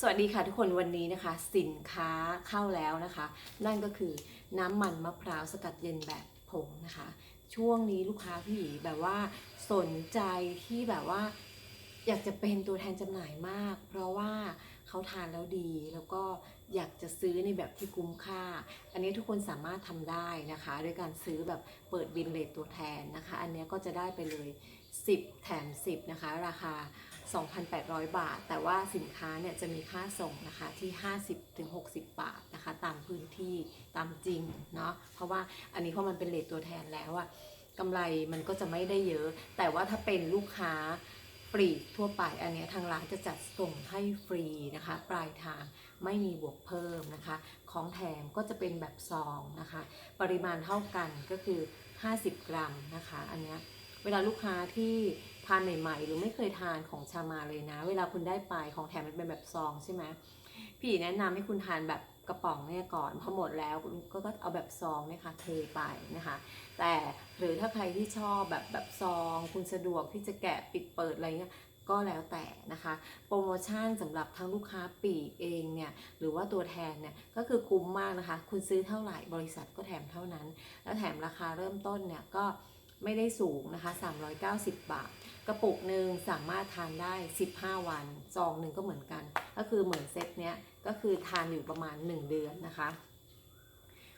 สวัสดีค่ะทุกคนวันนี้นะคะ สินค้าเข้าแล้วนะคะ นั่นก็คือน้ำมันมะพร้าวสกัดเย็นแบบผงนะคะ ช่วงนี้ลูกค้าพี่แบบว่าสนใจที่แบบว่า อยากจะเป็นตัวแทนจำหน่ายมาก เพราะว่าเขาทานแล้วดีแล้วก็อยากจะซื้อในแบบที่คุ้มค่า อันนี้ทุกคนสามารถทำได้นะคะด้วยการซื้อแบบเปิดบินเลทตัวแทนนะคะ อันนี้ก็จะได้ไปเลย 10 แถม 10 นะคะ ราคา 2,800 บาท แต่ว่าสินค้าเนี่ยจะมีค่าส่งนะคะที่ 50-60 บาทนะคะ ตามพื้นที่ตามจริงเนาะเพราะว่าอันนี้เพราะมันเป็นเลทตัวแทนแล้วอะกำไรมันก็จะไม่ได้เยอะ แต่ว่าถ้าเป็นลูกค้าปลีกทั่วไปอันเนี้ยทางร้านจะจัดส่งให้ฟรีนะคะ ปลายทางไม่มีบวกเพิ่มนะคะ ของแถมก็จะเป็นแบบซองนะคะ ปริมาณเท่ากันก็คือ 50 กรัมนะคะ อันเนี้ยเวลาลูกค้าที่ ทานใหม่ๆ หรือไม่เคยทานของชามาเลยนะ เวลาคุณได้ไปของแถมมันเป็นแบบซองใช่ไหมพี่แนะนำให้คุณทานแบบกระป๋องเนี่ยก่อนพอหมดแล้วก็ก็เอาแบบซองเนี่ยค่ะเทไปนะคะ แต่หรือถ้าใครที่ชอบแบบแบบซอง คุณสะดวกที่จะแกะปิดเปิดอะไรเงี้ยก็แล้วแต่นะคะ โปรโมชั่นสำหรับทั้งลูกค้าปีกเองเนี่ยหรือว่าตัวแทนเนี่ยก็คือคุ้มมากนะคะ คุณซื้อเท่าไหร่บริษัทก็แถมเท่านั้น แล้วแถมราคาเริ่มต้นเนี่ยก็ ไม่ได้สูงนะคะ 390 บาท กระปุกหนึ่งสามารถทานได้ 15 วันซองหนึ่งก็เหมือนกัน ก็คือเหมือนเซตเนี้ยก็คือทานอยู่ประมาณ 1 เดือนนะคะ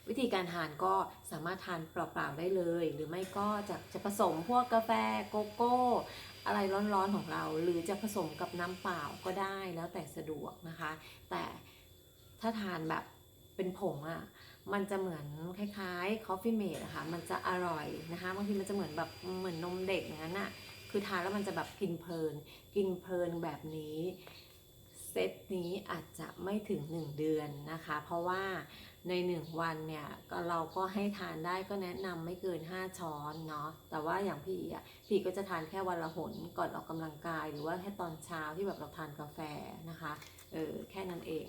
วิธีการทานก็สามารถทานเปล่าๆได้เลย หรือไม่ก็จะจะผสมพวกกาแฟโกโก้ อะไรร้อนๆของเรา หรือจะผสมกับน้ำเปล่าก็ได้แล้วแต่สะดวกนะคะ แต่ถ้าทานแบบเป็นผงอะ่ะ มันจะเหมือนคล้ายๆ คอฟฟี่เมดอะค่ะ มันจะอร่อยนะคะ บางทีมันจะเหมือนแบบเหมือนนมเด็กอย่างนั้นอะคือทานแล้วมันจะแบบกินเพลิน กินเพลินแบบนี้ เซตนี้อาจจะไม่ถึง 1 เดือนนะคะ เพราะว่าใน 1 วันเนี่ยก็เราก็ให้ทานได้ก็แนะนำไม่เกิน 5 ช้อนเนาะแต่ว่าอย่างพี่อะพี่ก็จะทานแค่วันละหนก่อนออกกำลังกาย หรือว่าแค่ตอนเช้าที่แบบเราทานกาแฟนะคะเออแค่นั้นเอง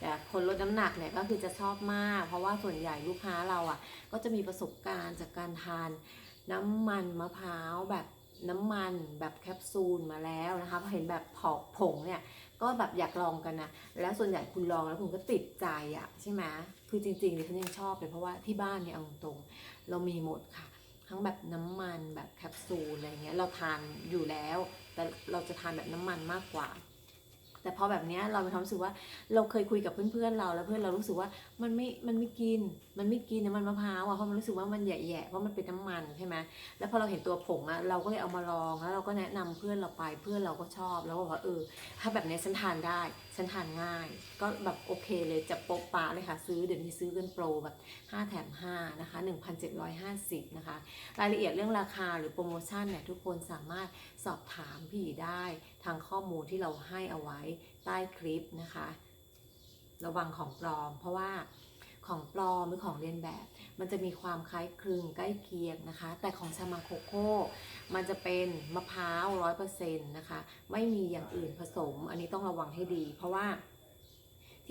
แต่คนลดน้ำหนักเนี่ยก็คือจะชอบมาก เพราะว่าส่วนใหญ่ลูกค้าเราอะก็จะมีประสบการณ์จากการทานน้ำมันมะพร้าวแบบ น้ำมันแบบแคปซูลมาแล้วนะคะพอเห็นแบบผอกผงเนี่ยก็แบบอยากลองกันนะ แล้วส่วนใหญ่คุณลองแล้วคุณก็ติดใจอะใช่ไหมคือจริงๆดิฉันยังชอบเลยเพราะว่าที่บ้านเนี่ยเอาตรงเรามีหมดค่ะ ทั้งแบบน้ำมันแบบแคปซูลอะไรเงี้ยเราทานอยู่แล้ว แต่เราจะทานแบบน้ำมันมากกว่า แต่พอแบบนี้เรามีความรู้สึกว่าเราเคยคุยกับเพื่อนๆเราแล้วเพื่อนเรารู้สึกว่ามันไม่มันไม่กิน มันไม่กินน้ำมันมะพร้าวอะเพราะมันรู้สึกว่ามันแย่ๆเพราะมันเป็นน้ำมันใช่ไหมแล้วพอเราเห็นตัวผงอะเราก็เลยเอามาลองแล้วเราก็แนะนำเพื่อนเราไปเพื่อนเราก็ชอบแล้วก็บอกว่าเออ ถ้าแบบนี้ฉันทานได้ฉันทานง่าย ก็แบบโอเคเลยจะโป๊ะปะเลยค่ะ ซื้อเดี๋ยวนี้ซื้อกันโปรแบบ 5 แถม 5 นะคะ 1,750 นะคะ รายละเอียดเรื่องราคาหรือโปรโมชั่นเนี่ยทุกคนสามารถสอบถามพี่ได้ทางข้อมูลที่เราให้เอาไว้ใต้คลิปนะคะ ระวังของปลอม เพราะว่าของปลอมหรือของเลียนแบบ มันจะมีความคล้ายคลึงใกล้เคียงนะคะ แต่ของชามาโคโค่มันจะเป็นมะพร้าวร้อยเปอร์เซ็นต์นะคะ ไม่มีอย่างอื่นผสม อันนี้ต้องระวังให้ดี เพราะว่า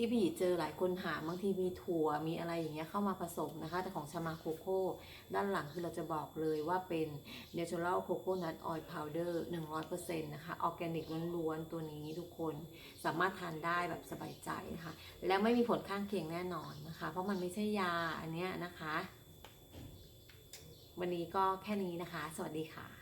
ที่พี่เจอหลายคนถามบางทีมีถั่วมีอะไรอย่างเงี้ยเข้ามาผสมนะคะ แต่ของชามาโคโค่ด้านหลังคือเราจะบอกเลยว่าเป็น Natural Coconut Oil Powder 100%นะคะออร์แกนิกล้วนๆตัวนี้ทุกคนสามารถทานได้แบบสบายใจนะคะ และไม่มีผลข้างเคียงแน่นอนนะคะ เพราะมันไม่ใช่ยาอันเนี้ยนะคะ วันนี้ก็แค่นี้นะคะ สวัสดีค่ะ